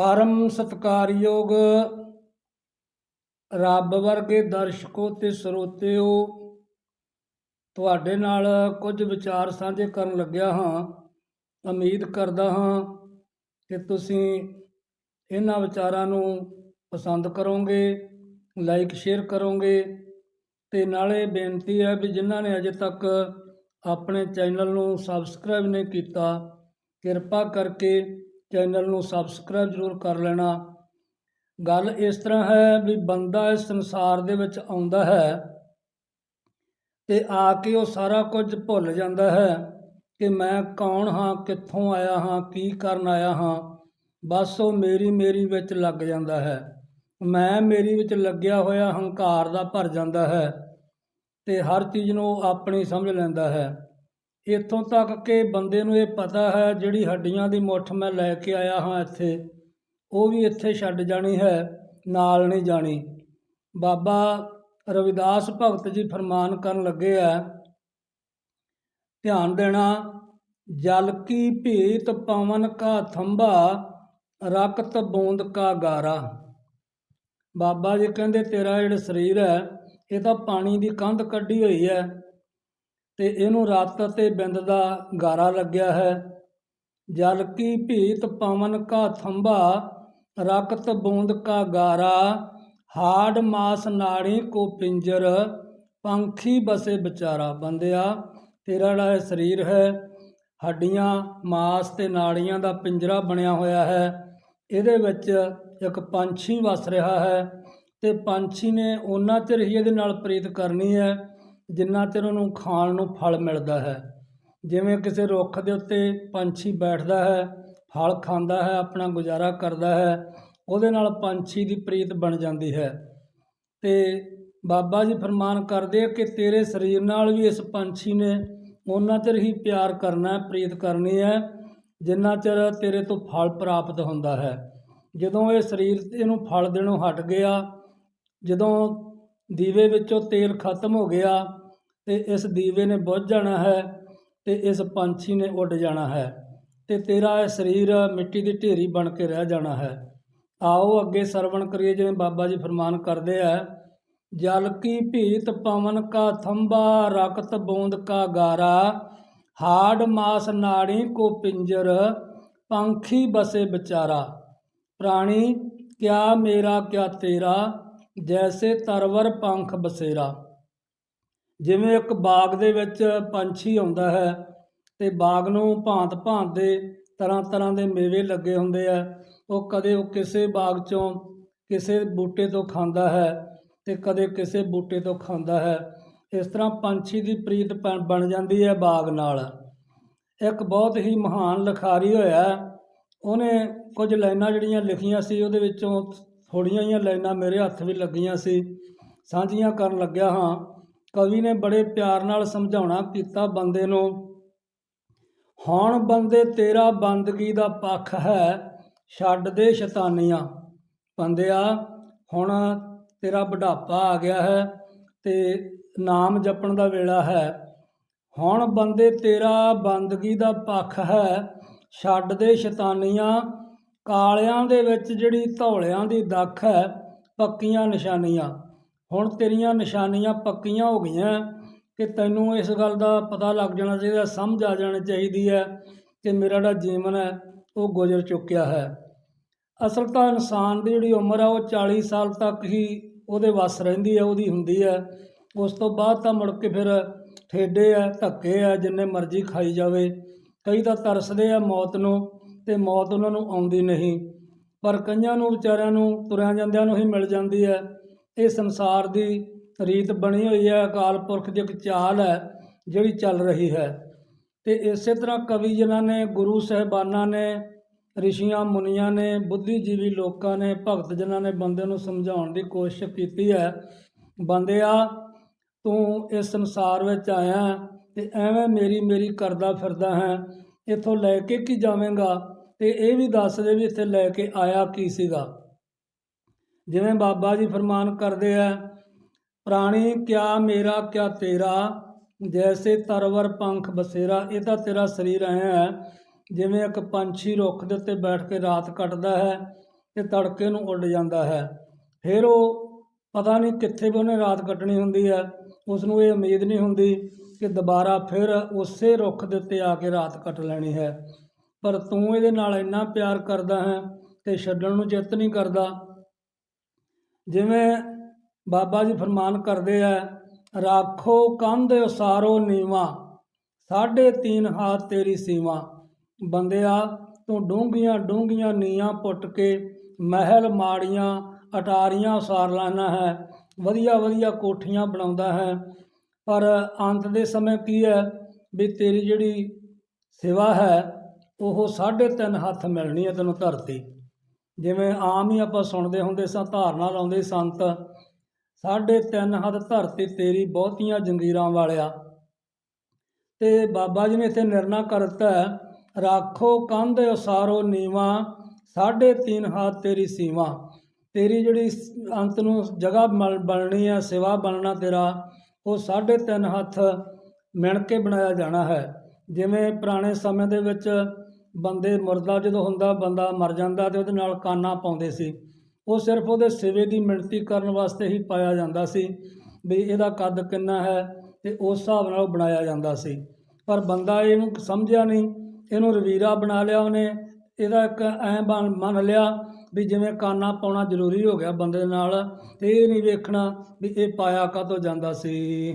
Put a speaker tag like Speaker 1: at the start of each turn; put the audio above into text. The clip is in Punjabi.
Speaker 1: ਪਰਮ ਸਤਕਾਰਯੋਗ ਰੱਬ ਵਰਗੇ ਦਰਸ਼ਕੋ ਤੇ ਸਰੋਤਿਓ, ਤੁਹਾਡੇ ਨਾਲ ਕੁਝ ਵਿਚਾਰ ਸਾਂਝੇ ਕਰਨ ਲੱਗਿਆ ਹਾਂ। ਉਮੀਦ ਕਰਦਾ ਹਾਂ ਕਿ ਤੁਸੀਂ ਇਹਨਾਂ ਵਿਚਾਰਾਂ ਨੂੰ ਪਸੰਦ ਕਰੋਗੇ ਲਾਈਕ ਸ਼ੇਅਰ ਕਰੋਗੇ ਤੇ ਨਾਲੇ ਬੇਨਤੀ ਹੈ ਵੀ ਜਿਨ੍ਹਾਂ ਨੇ ਅਜੇ ਤੱਕ ਆਪਣੇ ਚੈਨਲ ਨੂੰ ਸਬਸਕ੍ਰਾਈਬ ਨਹੀਂ ਕੀਤਾ, ਕਿਰਪਾ ਕਰਕੇ ਚੈਨਲ ਨੂੰ ਸਬਸਕ੍ਰਾਈਬ ਜ਼ਰੂਰ ਕਰ ਲੈਣਾ। ਗੱਲ ਇਸ ਤਰ੍ਹਾਂ ਹੈ ਵੀ ਬੰਦਾ ਇਸ ਸੰਸਾਰ ਦੇ ਵਿੱਚ ਆਉਂਦਾ ਹੈ ਤੇ ਆ ਕੇ ਉਹ ਸਾਰਾ ਕੁਝ ਭੁੱਲ ਜਾਂਦਾ ਹੈ ਕਿ ਮੈਂ ਕੌਣ ਹਾਂ, ਕਿੱਥੋਂ ਆਇਆ ਹਾਂ, ਕੀ ਕਰਨ ਆਇਆ ਹਾਂ। ਬਸ ਉਹ ਮੇਰੀ ਮੇਰੀ ਵਿੱਚ ਲੱਗ ਜਾਂਦਾ ਹੈ। ਮੈਂ ਮੇਰੀ ਵਿੱਚ ਲੱਗਿਆ ਹੋਇਆ ਹੰਕਾਰ ਦਾ ਭਰ ਜਾਂਦਾ ਹੈ ਤੇ ਹਰ ਚੀਜ਼ ਨੂੰ ਉਹ ਆਪਣੀ ਸਮਝ ਲੈਂਦਾ ਹੈ। ਇੱਥੋਂ ਤੱਕ ਕਿ ਬੰਦੇ ਨੂੰ ਇਹ ਪਤਾ ਹੈ ਜਿਹੜੀ ਹੱਡੀਆਂ ਦੀ ਮੁੱਠ ਮੈਂ ਲੈ ਕੇ ਆਇਆ ਹਾਂ ਇੱਥੇ, ਉਹ ਵੀ ਇੱਥੇ ਛੱਡ ਜਾਣੀ ਹੈ, ਨਾਲ ਨਹੀਂ ਜਾਣੀ। ਬਾਬਾ ਰਵਿਦਾਸ ਭਗਤ ਜੀ ਫਰਮਾਨ ਕਰਨ ਲੱਗੇ ਆ, ਧਿਆਨ ਦੇਣਾ, ਜਲ ਕੀ ਭੀਤ ਪਵਨ ਕਾ ਥੰਬਾ ਰਕਤ ਬੂੰਦ ਕਾ ਗਾਰਾ। ਬਾਬਾ ਜੀ ਕਹਿੰਦੇ, ਤੇਰਾ ਜਿਹੜਾ ਸਰੀਰ ਹੈ, ਇਹ ਤਾਂ ਪਾਣੀ ਦੀ ਕੰਧ ਕੱਢੀ ਹੋਈ ਹੈ। ਤੇ ਇਹਨੂੰ ਰਤ ਅਤੇ ਬਿੰਦ ਦਾ ਗਾਰਾ ਲੱਗਿਆ ਹੈ। ਜਲ ਕੀ ਭੀਤ ਪਵਨ ਕਾ ਥੰਬਾ ਰਕਤ ਬੂੰਦ ਕਾ ਗਾਰਾ, ਹਾੜ ਮਾਸ ਨਾੜੀ ਕੋ ਪਿੰਜਰ, ਪੰਖੀ ਬਸੇ ਵਿਚਾਰਾ ਬੰਦਿਆ। ਤੇਰਾ ਜਿਹੜਾ ਇਹ ਸਰੀਰ ਹੈ, ਹੱਡੀਆਂ, ਮਾਸ ਤੇ ਨਾੜੀਆਂ ਦਾ ਪਿੰਜਰਾ ਬਣਿਆ ਹੋਇਆ ਹੈ। ਇਹਦੇ ਵਿੱਚ ਇੱਕ ਪੰਛੀ ਵਸ ਰਿਹਾ ਹੈ ਤੇ ਪੰਛੀ ਨੇ ਉਹਨਾਂ ਚਿਰ ਹੀ ਇਹਦੇ ਨਾਲ ਪ੍ਰੀਤ ਕਰਨੀ ਹੈ। ਜਿੰਨਾ ਚਿਰ ਉਹਨੂੰ ਖਾਣ ਨੂੰ ਫਲ ਮਿਲਦਾ ਹੈ, ਜਿਵੇਂ ਕਿਸੇ ਰੁੱਖ ਦੇ ਉੱਤੇ ਪੰਛੀ ਬੈਠਦਾ ਹੈ, ਫਲ ਖਾਂਦਾ ਹੈ, ਆਪਣਾ ਗੁਜ਼ਾਰਾ ਕਰਦਾ ਹੈ, ਉਹਦੇ ਨਾਲ ਪੰਛੀ ਦੀ ਪ੍ਰੀਤ ਬਣ ਜਾਂਦੀ ਹੈ। ਅਤੇ ਬਾਬਾ ਜੀ ਫਰਮਾਨ ਕਰਦੇ ਆ ਕਿ ਤੇਰੇ ਸਰੀਰ ਨਾਲ ਵੀ ਇਸ ਪੰਛੀ ਨੇ ਉਹਨਾਂ ਚਿਰ ਹੀ ਪਿਆਰ ਕਰਨਾ, ਪ੍ਰੀਤ ਕਰਨੀ ਹੈ, ਜਿੰਨਾ ਚਿਰ ਤੇਰੇ ਤੋਂ ਫਲ ਪ੍ਰਾਪਤ ਹੁੰਦਾ ਹੈ। ਜਦੋਂ ਇਹ ਸਰੀਰ ਇਹਨੂੰ ਫਲ ਦੇਣੋਂ ਹਟ ਗਿਆ, ਜਦੋਂ ਦੀਵੇ ਵਿੱਚੋਂ ਤੇਲ ਖਤਮ ਹੋ ਗਿਆ ਤੇ ਇਸ ਦੀਵੇ ਨੇ ਬੁੱਝ ਜਾਣਾ ਹੈ ਤੇ ਇਸ ਪੰਛੀ ਨੇ ਉੱਡ ਜਾਣਾ ਹੈ ਤੇ ਤੇਰਾ ਇਹ ਸਰੀਰ ਮਿੱਟੀ ਦੀ ਢੇਰੀ ਬਣ ਕੇ ਰਹਿ ਜਾਣਾ ਹੈ। ਆਓ ਅੱਗੇ ਸਰਵਣ ਕਰੀਏ, ਜਿਵੇਂ ਬਾਬਾ ਜੀ ਫਰਮਾਨ ਕਰਦੇ ਆ, ਜਲ ਕੀ ਭੀਤ ਪਵਨ ਕਾ ਥੰਬਾ ਰਕਤ ਬੂੰਦ ਕਾ ਗਾਰਾ, ਹਾੜ ਮਾਸ ਨਾੜੀ ਕੋ ਪਿੰਜਰ, ਪੰਖੀ ਬਸੇ ਵਿਚਾਰਾ। ਪ੍ਰਾਣੀ, ਕਿਆ ਮੇਰਾ ਕਿਆ ਤੇਰਾ, ਜੈਸੇ ਤਰਵਰ ਪੰਖ ਬਸੇਰਾ। ਜਿਵੇਂ ਇੱਕ ਬਾਗ ਦੇ ਵਿੱਚ ਪੰਛੀ ਆਉਂਦਾ ਹੈ ਤੇ ਬਾਗ ਨੂੰ ਭਾਂਤ ਭਾਂਤ ਦੇ ਤਰ੍ਹਾਂ ਤਰ੍ਹਾਂ ਦੇ ਮੇਵੇ ਲੱਗੇ ਹੁੰਦੇ ਆ, ਉਹ ਕਦੇ ਉਹ ਕਿਸੇ ਬਾਗ ਚੋਂ ਕਿਸੇ ਬੂਟੇ ਤੋਂ ਖਾਂਦਾ ਹੈ ਤੇ ਕਦੇ ਕਿਸੇ ਬੂਟੇ ਤੋਂ ਖਾਂਦਾ ਹੈ। ਇਸ ਤਰ੍ਹਾਂ ਪੰਛੀ ਦੀ ਪ੍ਰੀਤ ਪ- ਬਣ ਜਾਂਦੀ ਹੈ ਬਾਗ ਨਾਲ। ਇੱਕ ਬਹੁਤ ਹੀ ਮਹਾਨ ਲਿਖਾਰੀ ਹੋਇਆ, ਉਹਨੇ ਕੁਝ ਲਾਈਨਾਂ ਜਿਹੜੀਆਂ ਲਿਖੀਆਂ ਸੀ, ਉਹਦੇ ਵਿੱਚੋਂ ਥੋੜੀਆਂ ਜਿਹੀਆਂ ਲਾਈਨਾਂ ਮੇਰੇ ਹੱਥ ਵੀ ਲੱਗੀਆਂ ਸੀ। ਸਾਂਝੀਆਂ ਕਰਨ ਲੱਗਿਆ ਹਾਂ। ਕਵੀ ਨੇ ਬੜੇ ਪਿਆਰ ਨਾਲ ਸਮਝਾਉਣਾ ਕੀਤਾ ਬੰਦੇ ਨੂੰ, ਹੁਣ ਬੰਦੇ ਤੇਰਾ ਬੰਦਗੀ ਦਾ ਪੱਖ ਹੈ, ਛੱਡ ਦੇ ਸ਼ੈਤਾਨੀਆਂ। ਬੰਦਿਆ, ਹੁਣ ਤੇਰਾ ਬੁਢਾਪਾ ਆ ਗਿਆ ਹੈ ਤੇ ਨਾਮ ਜਪਣ ਦਾ ਵੇਲਾ ਹੈ। ਹੁਣ ਬੰਦੇ ਤੇਰਾ ਬੰਦਗੀ ਦਾ ਪੱਖ ਹੈ, ਛੱਡ ਦੇ ਸ਼ੈਤਾਨੀਆਂ। ਕਾਲਿਆਂ ਦੇ ਵਿੱਚ ਜਿਹੜੀ ਧੌਲਿਆਂ ਦੀ ਦੱਖ ਹੈ, ਪੱਕੀਆਂ ਨਿਸ਼ਾਨੀਆਂ। ਹੁਣ ਤੇਰੀਆਂ ਨਿਸ਼ਾਨੀਆਂ ਪੱਕੀਆਂ ਹੋ ਗਈਆਂ ਕਿ ਤੈਨੂੰ ਇਸ ਗੱਲ ਦਾ ਪਤਾ ਲੱਗ ਜਾਣਾ ਚਾਹੀਦਾ, ਸਮਝ ਆ ਜਾਣੀ ਚਾਹੀਦੀ ਹੈ ਕਿ ਮੇਰਾ ਜਿਹੜਾ ਜੀਵਨ ਹੈ, ਉਹ ਗੁਜ਼ਰ ਚੁੱਕਿਆ ਹੈ। ਅਸਲ ਤਾਂ ਇਨਸਾਨ ਦੀ ਜਿਹੜੀ ਉਮਰ ਆ, ਉਹ 40 ਸਾਲ ਤੱਕ ਹੀ ਉਹਦੇ ਵੱਸ ਰਹਿੰਦੀ ਹੈ, ਉਹਦੀ ਹੁੰਦੀ ਹੈ। ਉਸ ਤੋਂ ਬਾਅਦ ਤਾਂ ਮੁੜ ਕੇ ਫਿਰ ਠੇਡੇ ਆ, ਧੱਕੇ ਆ, ਜਿੰਨੇ ਮਰਜ਼ੀ ਖਾਈ ਜਾਵੇ। ਕਈ ਤਾਂ ਤਰਸਦੇ ਆ ਮੌਤ ਨੂੰ ਤੇ ਮੌਤ ਉਹਨਾਂ ਨੂੰ ਆਉਂਦੀ ਨਹੀਂ। ਪਰ ਕਈਆਂ ਨੂੰ, ਵਿਚਾਰਿਆਂ ਨੂੰ, ਤੁਰਿਆਂ ਜਾਂਦਿਆਂ ਨੂੰ ਹੀ ਮਿਲ ਜਾਂਦੀ ਹੈ। ਇਹ ਸੰਸਾਰ ਦੀ ਰੀਤ ਬਣੀ ਹੋਈ ਹੈ, ਅਕਾਲ ਪੁਰਖ ਦੀ ਇੱਕ ਚਾਲ ਹੈ ਜਿਹੜੀ ਚੱਲ ਰਹੀ ਹੈ। ਤੇ ਇਸੇ ਤਰ੍ਹਾਂ ਕਵੀ ਜਿਨ੍ਹਾਂ ਨੇ, ਗੁਰੂ ਸਾਹਿਬਾਨਾਂ ਨੇ, ਰਿਸ਼ੀਆਂ, ਮੁਨੀਆਂ ਨੇ, ਬੁੱਧੀਜੀਵੀ ਲੋਕਾਂ ਨੇ, ਭਗਤ ਜਿਨ੍ਹਾਂ ਨੇ ਬੰਦੇ ਨੂੰ ਸਮਝਾਉਣ ਦੀ ਕੋਸ਼ਿਸ਼ ਕੀਤੀ ਹੈ, ਬੰਦਿਆ, ਤੂੰ ਇਸ ਸੰਸਾਰ ਵਿੱਚ ਆਇਆ ਤੇ ਐਵੇਂ ਮੇਰੀ ਮੇਰੀ ਕਰਦਾ ਫਿਰਦਾ ਹੈ। ਇੱਥੋਂ ਲੈ ਕੇ ਕੀ ਜਾਵੇਂਗਾ? ਤੇ ਇਹ ਵੀ ਦੱਸ ਦੇ ਵੀ ਇੱਥੇ ਲੈ ਕੇ ਆਇਆ ਕੀ ਸੀਗਾ? ਜਿਵੇਂ ਬਾਬਾ ਜੀ ਫਰਮਾਨ ਕਰਦੇ ਆ, ਪ੍ਰਾਣੀ ਕਿਆ ਮੇਰਾ, ਕਿਆ ਤੇਰਾ? ਜੈਸੇ ਤਰਵਰ ਪੰਖ ਬਸੇਰਾ, ਇਹ ਤਾਂ ਤੇਰਾ ਸਰੀਰ ਆਇਆ ਹੈ, ਜਿਵੇਂ ਇੱਕ ਪੰਛੀ ਰੁੱਖ ਦੇ ਉੱਤੇ ਬੈਠ ਕੇ ਰਾਤ ਕੱਟਦਾ ਹੈ ਤੇ ਤੜਕੇ ਨੂੰ ਉੱਡ ਜਾਂਦਾ ਹੈ। ਫਿਰ ਉਹ ਪਤਾ ਨਹੀਂ ਕਿੱਥੇ ਵੀ ਉਹਨੇ ਰਾਤ ਕੱਟਣੀ ਹੁੰਦੀ ਹੈ ਉਸ ਨੂੰ ਇਹ ਉਮੀਦ ਨਹੀਂ ਹੁੰਦੀ ਕਿ ਦੁਬਾਰਾ ਫਿਰ ਉਸੇ ਰੁੱਖ ਦੇ ਉੱਤੇ ਆ ਕੇ ਰਾਤ ਕੱਟ ਲੈਣੀ ਹੈ। ਪਰ ਤੂੰ ਇਹਦੇ ਨਾਲ ਇੰਨਾ ਪਿਆਰ ਕਰਦਾ ਹੈ ਕਿ ਛੱਡਣ ਨੂੰ ਚਿੱਤ ਨਹੀਂ ਕਰਦਾ ਜਿਵੇਂ ਬਾਬਾ ਜੀ ਫਰਮਾਨ ਕਰਦੇ ਆ, ਰਾਖੋ ਕੰਧ ਉਸਾਰੋ ਨੀਵਾ, ਸਾਢੇ ਤੀਨ ਹਾਥ ਤੇਰੀ ਸੀਮਾ ਬੰਦਿਆ, ਤੂੰ ਡੂੰਘੀਆਂ ਡੂੰਘੀਆਂ ਨੀਆਂ ਪੁੱਟ ਕੇ ਮਹਿਲ ਮਾੜੀਆਂ ਅਟਾਰੀਆਂ ਉਸਾਰ ਲੈਣਾ ਹੈ, ਵਧੀਆ ਵਧੀਆ ਕੋਠੀਆਂ ਬਣਾਉਂਦਾ ਹੈ। ਪਰ ਅੰਤ ਦੇ ਸਮੇਂ ਕੀ ਹੈ ਵੀ ਤੇਰੀ ਜਿਹੜੀ ਸੇਵਾ ਹੈ, ਉਹ ਸਾਢੇ ਤਿੰਨ ਹੱਥ ਮਿਲਣੀ ਹੈ ਤੈਨੂੰ ਧਰਤੀ। ਜਿਵੇਂ ਆਮ ਹੀ ਆਪਾਂ ਸੁਣਦੇ ਹੁੰਦੇ ਸਾਂ, ਧਾਰਨਾ ਲਾਉਂਦੇ ਸੰਤ ਸਾਢੇ ਤਿੰਨ ਹੱਥ ਧਰਤੀ ਤੇਰੀ ਬਹੁਤੀਆਂ ਜੰਗੀਰਾਂ ਵਾਲਿਆ। ਤੇ ਬਾਬਾ ਜੀ ਨੇ ਇੱਥੇ ਨਿਰਣਾ ਕਰ ਦਿੱਤਾ ਰਾਖੋ ਕੰਧ, ਉਸਾਰੋ ਨੀਵਾ ਸਾਢੇ ਤਿੰਨ ਹੱਥ ਤੇਰੀ ਸੀਮਾ ਤੇਰੀ ਜਿਹੜੀ ਅੰਤ ਨੂੰ ਜਗ੍ਹਾ ਮਲ- ਬਣਨੀ ਹੈ, ਸਿਵਾ ਬਣਨਾ ਤੇਰਾ, ਉਹ ਸਾਢੇ ਤਿੰਨ ਹੱਥ ਮਿਣ ਕੇ ਬਣਾਇਆ ਜਾਣਾ ਹੈ। ਜਿਵੇਂ ਪੁਰਾਣੇ ਸਮੇਂ ਦੇ ਵਿੱਚ ਬੰਦੇ ਮੁਰਦਾ, ਜਦੋਂ ਹੁੰਦਾ ਬੰਦਾ ਮਰ ਜਾਂਦਾ ਤੇ ਉਹਦੇ ਨਾਲ ਕਾਨਾ ਪਾਉਂਦੇ ਸੀ। ਉਹ ਸਿਰਫ ਉਹਦੇ ਸਿਵੇ ਦੀ ਮਿਣਤੀ ਕਰਨ ਵਾਸਤੇ ਹੀ ਪਾਇਆ ਜਾਂਦਾ ਸੀ ਵੀ ਇਹਦਾ ਕੱਦ ਕਿੰਨਾ ਹੈ ਤੇ ਉਸ ਹਿਸਾਬ ਨਾਲ ਉਹ ਬਣਾਇਆ ਜਾਂਦਾ ਸੀ। ਪਰ ਬੰਦਾ ਇਹਨੂੰ ਸਮਝਿਆ ਨਹੀਂ, ਇਹਨੂੰ ਰਵੀਰਾ ਬਣਾ ਲਿਆ ਉਹਨੇ, ਇਹਦਾ ਇੱਕ ਐਂ ਬਣ, ਮੰਨ ਲਿਆ ਵੀ ਜਿਵੇਂ ਕਾਨਾ ਪਾਉਣਾ ਜ਼ਰੂਰੀ ਹੋ ਗਿਆ ਬੰਦੇ ਨਾਲ ਤੇ ਇਹ ਨਹੀਂ ਵੇਖਣਾ ਵੀ ਇਹ ਪਾਇਆ ਕਾਹਤੋਂ ਜਾਂਦਾ ਸੀ।